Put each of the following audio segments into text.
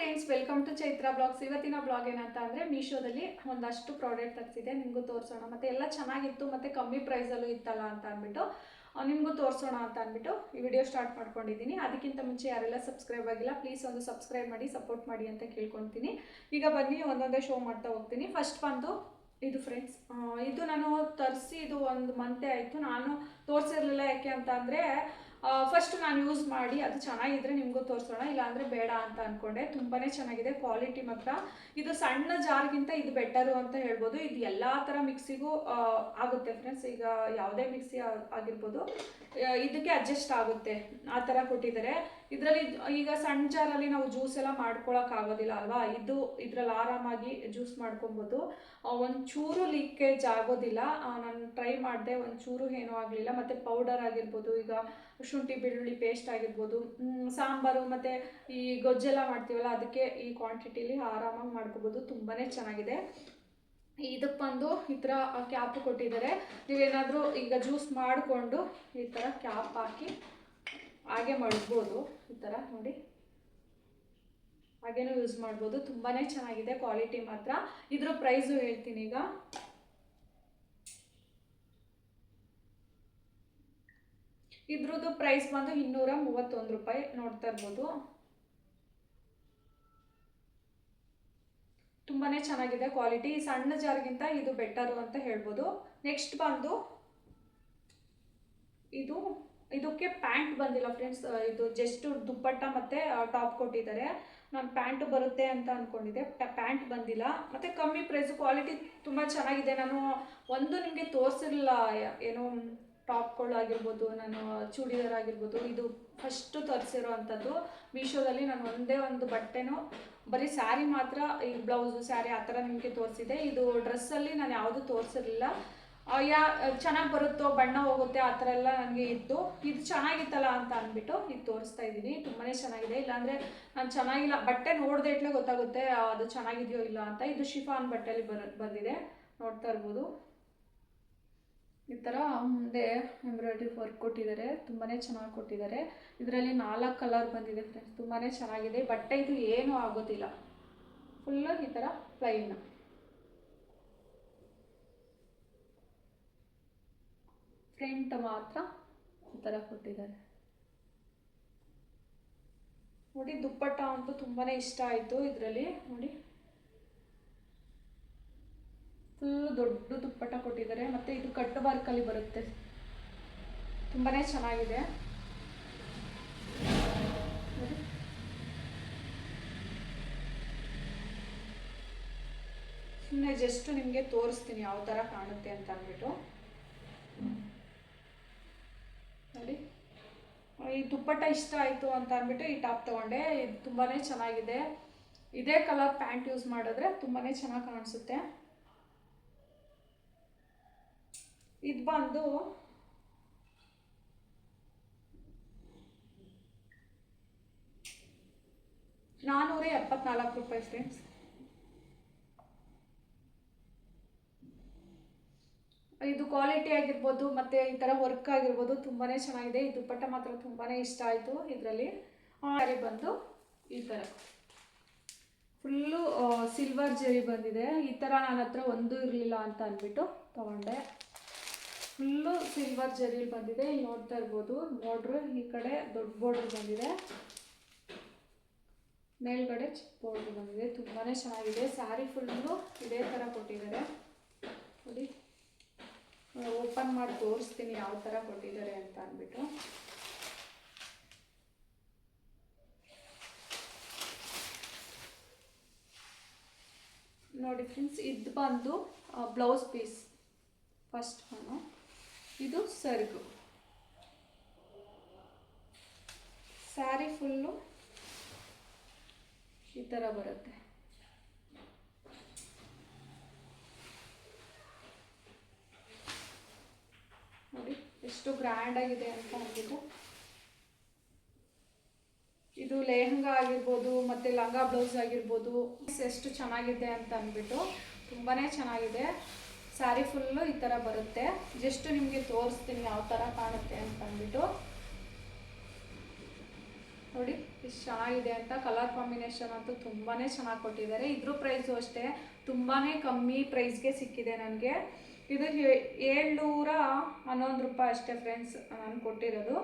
Friends welcome to Chaitra blogs ಇವತ್ತಿನ blog ಏನಂತ ಅಂದರೆ ಮೀಶೋದಲ್ಲಿ ಒಂದಷ್ಟು ಪ್ರಾಡಕ್ಟ್ ತರಿಸಿದೆ ನಿಮಗೂ ತೋರಿಸೋಣ. ಮತ್ತು ಎಲ್ಲ ಚೆನ್ನಾಗಿತ್ತು, ಮತ್ತು ಕಮ್ಮಿ ಪ್ರೈಸಲ್ಲೂ ಇತ್ತಲ್ಲ ಅಂತ ಅಂದ್ಬಿಟ್ಟು ನಿಮಗೂ ತೋರಿಸೋಣ ಅಂತ ಅಂದ್ಬಿಟ್ಟು ಈ ವಿಡಿಯೋ ಸ್ಟಾರ್ಟ್ ಮಾಡ್ಕೊಂಡಿದ್ದೀನಿ. ಅದಕ್ಕಿಂತ ಮುಂಚೆ ಯಾರೆಲ್ಲ ಸಬ್ಸ್ಕ್ರೈಬ್ ಆಗಿಲ್ಲ ಪ್ಲೀಸ್ ಒಂದು ಸಬ್ಸ್ಕ್ರೈಬ್ ಮಾಡಿ ಸಪೋರ್ಟ್ ಮಾಡಿ ಅಂತ ಕೇಳ್ಕೊತೀನಿ. ಈಗ ಬನ್ನಿ, ಒಂದೊಂದೇ ಶೋ ಮಾಡ್ತಾ ಹೋಗ್ತೀನಿ. ಫಸ್ಟ್ ಬಂದು ಇದು ಫ್ರೆಂಡ್ಸ್ ಇದು ನಾನು ತರಿಸಿ ಇದು ಒಂದು ಮಂತೆ ಆಯಿತು. ನಾನು ತೋರಿಸಿರಲಿಲ್ಲ ಯಾಕೆ ಅಂತ ಅಂದರೆ ಫಸ್ಟ್ ನಾನು ಯೂಸ್ ಮಾಡಿ ಅದು ಚೆನ್ನಾಗಿದ್ರೆ ನಿಮಗೂ ತೋರಿಸೋಣ, ಇಲ್ಲಾಂದರೆ ಬೇಡ ಅಂತ ಅಂದ್ಕೊಂಡೆ ತುಂಬಾ ಚೆನ್ನಾಗಿದೆ ಕ್ವಾಲಿಟಿ ಮಾತ್ರ. ಇದು ಸಣ್ಣ ಜಾರ್ಗಿಂತ ಇದು ಬೆಟರು ಅಂತ ಹೇಳ್ಬೋದು. ಇದು ಎಲ್ಲ ಥರ ಮಿಕ್ಸಿಗೂ ಆಗುತ್ತೆ ಫ್ರೆಂಡ್ಸ್ ಈಗ ಯಾವುದೇ ಮಿಕ್ಸಿ ಆಗಿರ್ಬೋದು. ಇದಕ್ಕೆ ಅಡ್ಜಸ್ಟ್ ಆಗುತ್ತೆ. ಆ ಥರ ಕೊಟ್ಟಿದ್ದಾರೆ. ಇದರಲ್ಲಿ ಈಗ ಸಣ್ಣ ಜಾರಲ್ಲಿ ನಾವು ಜ್ಯೂಸ್ ಎಲ್ಲ ಮಾಡ್ಕೊಳಕ್ ಆಗೋದಿಲ್ಲ ಅಲ್ವಾ? ಇದು ಇದ್ರಲ್ಲಿ ಆರಾಮಾಗಿ ಜ್ಯೂಸ್ ಮಾಡ್ಕೊಬೋದು. ಒಂಚೂರು ಲೀಕೇಜ್ ಆಗೋದಿಲ್ಲ. ನಾನು ಟ್ರೈ ಮಾಡಿದೆ, ಒಂಚೂರು ಏನೂ ಆಗಲಿಲ್ಲ. ಮತ್ತು ಪೌಡರ್ ಆಗಿರ್ಬೋದು, ಈಗ ಶುಂಠಿ, ಬೆಳ್ಳುಳ್ಳಿ ಪೇಸ್ಟ್ ಆಗಿರ್ಬೋದು ಸಾಂಬಾರು ಮತ್ತು ಈ ಗೊಜ್ಜೆಲ್ಲ ಮಾಡ್ತೀವಲ್ಲ, ಅದಕ್ಕೆ ಈ ಕ್ವಾಂಟಿಟಿಲಿ ಆರಾಮಾಗಿ ಮಾಡ್ಕೋಬೋದು. ತುಂಬಾ ಚೆನ್ನಾಗಿದೆ. ಇದಕ್ಕೆ ಬಂದು ಈ ಥರ ಕ್ಯಾಪ್ ಕೊಟ್ಟಿದ್ದಾರೆ. ನೀವೇನಾದರೂ ಈಗ ಜ್ಯೂಸ್ ಮಾಡಿಕೊಂಡು ಈ ಥರ ಕ್ಯಾಪ್ ಹಾಕಿ ಹಾಗೆ ಮಡಗ್ಬೋದು ಈ ಥರ ನೋಡಿ. ಹಾಗೇನೂ ಯೂಸ್ ಮಾಡ್ಬೋದು. ತುಂಬಾ ಚೆನ್ನಾಗಿದೆ ಕ್ವಾಲಿಟಿ ಮಾತ್ರ. ಇದ್ರ ಪ್ರೈಸು ಹೇಳ್ತೀನಿ ಈಗ. ಇದ್ರದ್ದು ಪ್ರೈಸ್ ಬಂದು ಇನ್ನೂರ ಮೂವತ್ತೊಂದು ರೂಪಾಯಿ ನೋಡ್ತಾ ಇರ್ಬೋದು. ತುಂಬಾ ಚೆನ್ನಾಗಿದೆ ಕ್ವಾಲಿಟಿ ಸಣ್ಣ ಜಾರ್ಗಿಂತ ಇದು ಬೆಟರು ಅಂತ ಹೇಳ್ಬೋದು. ನೆಕ್ಸ್ಟ್ ಬಂದು ಇದು ಇದಕ್ಕೆ ಪ್ಯಾಂಟ್ ಬಂದಿಲ್ಲ ಫ್ರೆಂಡ್ಸ್ ಇದು ಜಸ್ಟ್ ದುಪ್ಪಟ್ಟ ಮತ್ತು ಟಾಪ್ ಕೊಟ್ಟಿದ್ದಾರೆ. ನಾನು ಪ್ಯಾಂಟ್ ಬರುತ್ತೆ ಅಂತ ಅಂದ್ಕೊಂಡಿದ್ದೆ ಪ್ಯಾಂಟ್ ಬಂದಿಲ್ಲ. ಮತ್ತು ಕಮ್ಮಿ ಪ್ರೈಸು ಕ್ವಾಲಿಟಿ ತುಂಬ ಚೆನ್ನಾಗಿದೆ. ನಾನು ಒಂದು ನಿಮಗೆ ತೋರಿಸಿರಲಿಲ್ಲ, ಏನೋ ಟಾಪ್ಗಳಾಗಿರ್ಬೋದು ನಾನು ಚೂಡಿದಾರ್ ಆಗಿರ್ಬೋದು, ಇದು ಫಸ್ಟು ತರಿಸಿರೋ ಅಂಥದ್ದು. ಮೀಶೋದಲ್ಲಿ ನಾನು ಒಂದೇ ಒಂದು ಬಟ್ಟೆನೂ, ಬರೀ ಸ್ಯಾರಿ ಮಾತ್ರ, ಈ ಬ್ಲೌಸು ಸ್ಯಾರಿ ಆ ಥರ ನಿಮಗೆ ತೋರಿಸಿದೆ ಇದು ಡ್ರೆಸ್ಸಲ್ಲಿ ನಾನು ಯಾವುದು ತೋರಿಸಿರಲಿಲ್ಲ. ಯಾ ಚೆನ್ನಾಗಿ ಬರುತ್ತೋ, ಬಣ್ಣ ಹೋಗುತ್ತೆ, ಆ ಥರ ಎಲ್ಲ ನನಗೆ ಇತ್ತು. ಇದು ಚೆನ್ನಾಗಿತ್ತಲ್ಲ ಅಂತ ಅಂದ್ಬಿಟ್ಟು ಇದು ತೋರಿಸ್ತಾ ಇದ್ದೀನಿ. ತುಂಬಾ ಚೆನ್ನಾಗಿದೆ. ಇಲ್ಲಾಂದರೆ ನಾನು ಚೆನ್ನಾಗಿಲ್ಲ. ಬಟ್ಟೆ ನೋಡಿದೆ ಇಟ್ಲೆ ಗೊತ್ತಾಗುತ್ತೆ ಅದು ಚೆನ್ನಾಗಿದೆಯೋ ಇಲ್ಲ ಅಂತ. ಇದು ಶಿಫಾನ್ ಬಟ್ಟೆಯಲ್ಲಿ ಬರ, ಬಂದಿದೆ. ನೋಡ್ತಾ ಇರ್ಬೋದು. ಈ ಥರ ಮುಂದೆ ಎಂಬ್ರಾಯ್ಡ್ರಿ ವರ್ಕ್ ಕೊಟ್ಟಿದ್ದಾರೆ. ತುಂಬಾ ಚೆನ್ನಾಗಿ ಕೊಟ್ಟಿದ್ದಾರೆ. ಇದರಲ್ಲಿ ನಾಲ್ಕು ಕಲರ್ ಬಂದಿದೆ ಫ್ರೆಂಡ್ಸ್ ತುಂಬಾ ಚೆನ್ನಾಗಿದೆ. ಬಟ್ಟೆ ಇದು ಏನೂ ಆಗೋದಿಲ್ಲ. ಫುಲ್ಲು ಈ ಥರ ಪ್ಲೈನ್ ಫ್ರಂಟ್ ಮಾತ್ರ ಈ ಥರ ಕೊಟ್ಟಿದ್ದಾರೆ. ನೋಡಿ ದುಪ್ಪಟ್ಟ ಅಂತೂ ತುಂಬಾ ಇಷ್ಟ ಆಯಿತು ಇದರಲ್ಲಿ, ನೋಡಿ. ಫುಲ್ ದೊಡ್ಡ ದುಪ್ಪಟ್ಟ ಕೊಟ್ಟಿದ್ದಾರೆ, ಮತ್ತು ಇದು ಕಟ್ ವರ್ಕಲ್ಲಿ ಬರುತ್ತೆ. ತುಂಬಾ ಚೆನ್ನಾಗಿದೆ. ಸುಮ್ಮನೆ ಜಸ್ಟ್ ನಿಮಗೆ ತೋರಿಸ್ತೀನಿ ಯಾವ ಥರ ಕಾಣುತ್ತೆ ಅಂತ ಅಂದ್ಬಿಟ್ಟು. ನೋಡಿ ಈ ದುಪ್ಪಟ್ಟ ಇಷ್ಟ ಆಯಿತು ಅಂತ ಅಂದ್ಬಿಟ್ಟು ಈ ಟಾಪ್ ತೊಗೊಂಡೆ. ಇದು ತುಂಬಾ ಚೆನ್ನಾಗಿದೆ. ಇದೇ ಕಲರ್ ಪ್ಯಾಂಟ್ ಯೂಸ್ ಮಾಡಿದ್ರೆ ತುಂಬಾ ಚೆನ್ನಾಗಿ ಕಾಣಿಸುತ್ತೆ. ಇದು ಬಂದು ನಾನ್ನೂರ ಎಪ್ಪತ್ನಾಲ್ಕು ರೂಪಾಯಿ ಫ್ರೆಂಡ್ಸ್ ಇದು ಕ್ವಾಲಿಟಿ ಆಗಿರ್ಬೋದು, ಮತ್ತು ಈ ಥರ ವರ್ಕ್ ಆಗಿರ್ಬೋದು ತುಂಬಾ ಚೆನ್ನಾಗಿದೆ. ಈ ದುಪ್ಪಟ್ಟ ಮಾತ್ರ ತುಂಬಾ ಇಷ್ಟ ಆಯಿತು ಇದರಲ್ಲಿ. ಜರಿ ಬಂದು ಈ ಥರ ಫುಲ್ಲು ಸಿಲ್ವರ್ ಜರಿ ಬಂದಿದೆ. ಈ ಥರ ನನ್ನ ಹತ್ರ ಒಂದು ಇರಲಿಲ್ಲ ಅಂತ ಅಂದ್ಬಿಟ್ಟು ತೊಗೊಂಡೆ. ಫುಲ್ಲು ಸಿಲ್ವರ್ ಜರಿ ಬಂದಿದೆ. ಇಲ್ಲಿ ನೋಡ್ತಾ ಇರ್ಬೋದು ಬಾರ್ಡ್ರು ಈ ಕಡೆ ದೊಡ್ಡ ಬಾರ್ಡ್ರ್ ಬಂದಿದೆ. ಮೇಲ್ಗಡೆ ಚಿಕ್ಕ ಬಾರ್ಡ್ರ್ ಬಂದಿದೆ. ತುಂಬಾ ಚೆನ್ನಾಗಿದೆ. ಸ್ಯಾರಿ ಫುಲ್ಲು ಇದೇ ಥರ ಕೊಟ್ಟಿದ್ದಾರೆ. ಓಪನ್ ಮಾಡಿ ತೋರಿಸ್ತೀನಿ ಯಾವ ಥರ ಕೊಟ್ಟಿದ್ದಾರೆ ಅಂತ ಅಂದ್ಬಿಟ್ಟು. ನೋಡಿ ಫ್ರೆಂಡ್ಸ್ ಇದು ಬಂದು ಬ್ಲೌಸ್ ಪೀಸ್ ಫಸ್ಟ್ ಒನ್ನು ಇದು ಸರ್ಗು. ಸ್ಯಾರಿ ಫುಲ್ಲು ಈ ಥರ ಬರುತ್ತೆ ನೋಡಿ ಎಷ್ಟು ಗ್ರ್ಯಾಂಡ್ ಆಗಿದೆ ಅಂತ ಅಂದ್ಬಿಟ್ಟು ಇದು ಲೆಹಂಗಾ ಆಗಿರ್ಬೋದು, ಮತ್ತು ಲಂಗ ಬ್ಲೌಸ್ ಆಗಿರ್ಬೋದು ಎಷ್ಟು ಚೆನ್ನಾಗಿದೆ ಅಂತ ಅಂದ್ಬಿಟ್ಟು ತುಂಬಾ ಚೆನ್ನಾಗಿದೆ. ಸ್ಯಾರಿ ಫುಲ್ಲು ಈ ಥರ ಬರುತ್ತೆ. ಜಸ್ಟ್ ನಿಮಗೆ ತೋರಿಸ್ತೀನಿ ಯಾವ ಥರ ಕಾಣುತ್ತೆ ಅಂತ ಅಂದ್ಬಿಟ್ಟು. ನೋಡಿ, ಎಷ್ಟು ಚೆನ್ನಾಗಿದೆ ಅಂತ. ಕಲರ್ ಕಾಂಬಿನೇಷನ್ ಅಂತೂ ತುಂಬಾ ಚೆನ್ನಾಗಿ ಕೊಟ್ಟಿದ್ದಾರೆ. ಇದ್ರ ಪ್ರೈಸು ಅಷ್ಟೇ. ತುಂಬಾ ಕಮ್ಮಿ ಪ್ರೈಸ್ಗೆ ಸಿಕ್ಕಿದೆ ನನಗೆ. ಇದು ಏಳ್ನೂರ ಹನ್ನೊಂದು ರೂಪಾಯಿ ಅಷ್ಟೇ ಫ್ರೆಂಡ್ಸ್ ನಾನು ಕೊಟ್ಟಿರೋದು.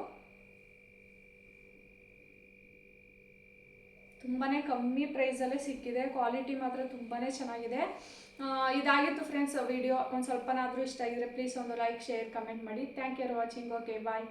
ತುಂಬಾ ಕಮ್ಮಿ ಪ್ರೈಸಲ್ಲೇ ಸಿಕ್ಕಿದೆ ಕ್ವಾಲಿಟಿ ಮಾತ್ರ ತುಂಬಾ ಚೆನ್ನಾಗಿದೆ. ಇದಾಗಿತ್ತು ಫ್ರೆಂಡ್ಸ್ ವಿಡಿಯೋ ಒಂದು ಸ್ವಲ್ಪನಾದರೂ ಇಷ್ಟ ಆಗಿದ್ರೆ ಪ್ಲೀಸ್ ಒಂದು ಲೈಕ್ ಶೇರ್ ಕಮೆಂಟ್ ಮಾಡಿ. Thank you watching okay bye